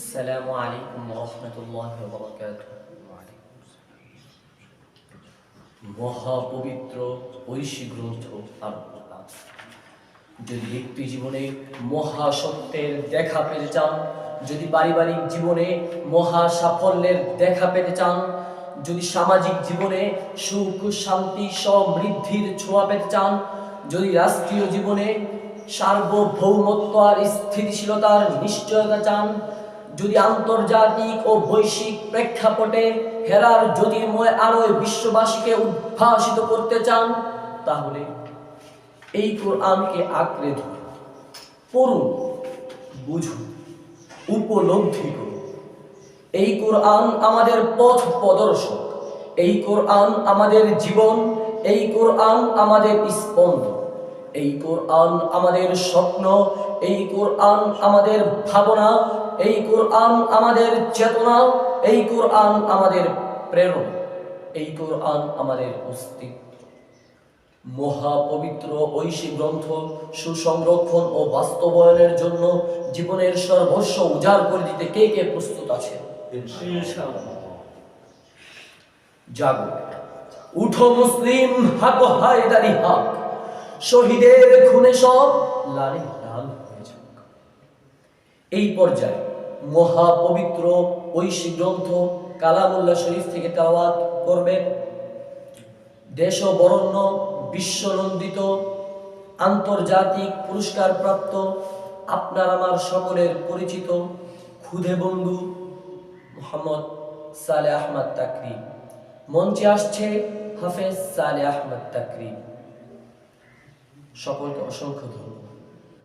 السلام عليكم ورحمة الله وبركاته মহাপবিত্র ঐশী গ্রন্থ আল কোরআন। যদি ব্যক্তি জীবনে মহাসত্যের দেখা পেতে চান যদি পারিবারিক জীবনে মহা সাফল্যের দেখা পেতে চান যদি সামাজিক জীবনে সুখ শান্তি সমৃদ্ধির ছোঁয়া পেতে চান যদি রাষ্ট্রীয় জীবনে সার্বভৌমত্ব আর স্থিতিশীলতার নিশ্চয়তা চান যদি আন্তর্জাতিক ও বৈশ্বিক প্রেক্ষাপটে হেরার জ্যোতির্ময় আলোয় বিশ্ববাসীকে উদ্ভাসিত করতে চান, তাহলে এই কোরআনকে আঁকড়ে ধরুন, পড়ুন, বুঝুন, উপলব্ধি করুন। এই কোরআন আমাদের পথ প্রদর্শক, এই কোরআন আমাদের জীবন, এই কোরআন আমাদের স্পন্দন এই কোরআন আমাদের স্বপ্ন এই কোরআন আমাদের ভাবনা, এই কোরআন আমাদের চেতনা, এই কোরআন আমাদের প্রেরণা, এই কোরআন আমাদের অস্তিত্ব। মহাপবিত্র ঐশী গ্রন্থ সুসংরক্ষণ ও বাস্তবায়নের জন্য জীবনের সর্বস্ব উজাড় করে দিতে কে কে প্রস্তুত আছে? উঠো মুসলিম হাকো হায়দারি হাক। শহীদের খুনে সব লালে এই পর্যায়ে মহাপবিত্র ঐশী গ্রন্থ কালামুল্লাহ শরীফ থেকে তাওয়াত করবেন দেশ বরণ্য বিশ্বনন্দিত আন্তর্জাতিক পুরস্কার প্রাপ্ত আপনার আমার সকলের পরিচিত খুদে বন্ধু মোহাম্মদ সালে আহমদ তাকরি। মঞ্চে আসছে হাফেজ সালে আহমদ তাকরি। সকলকে অসংখ্য ধন্যবাদ।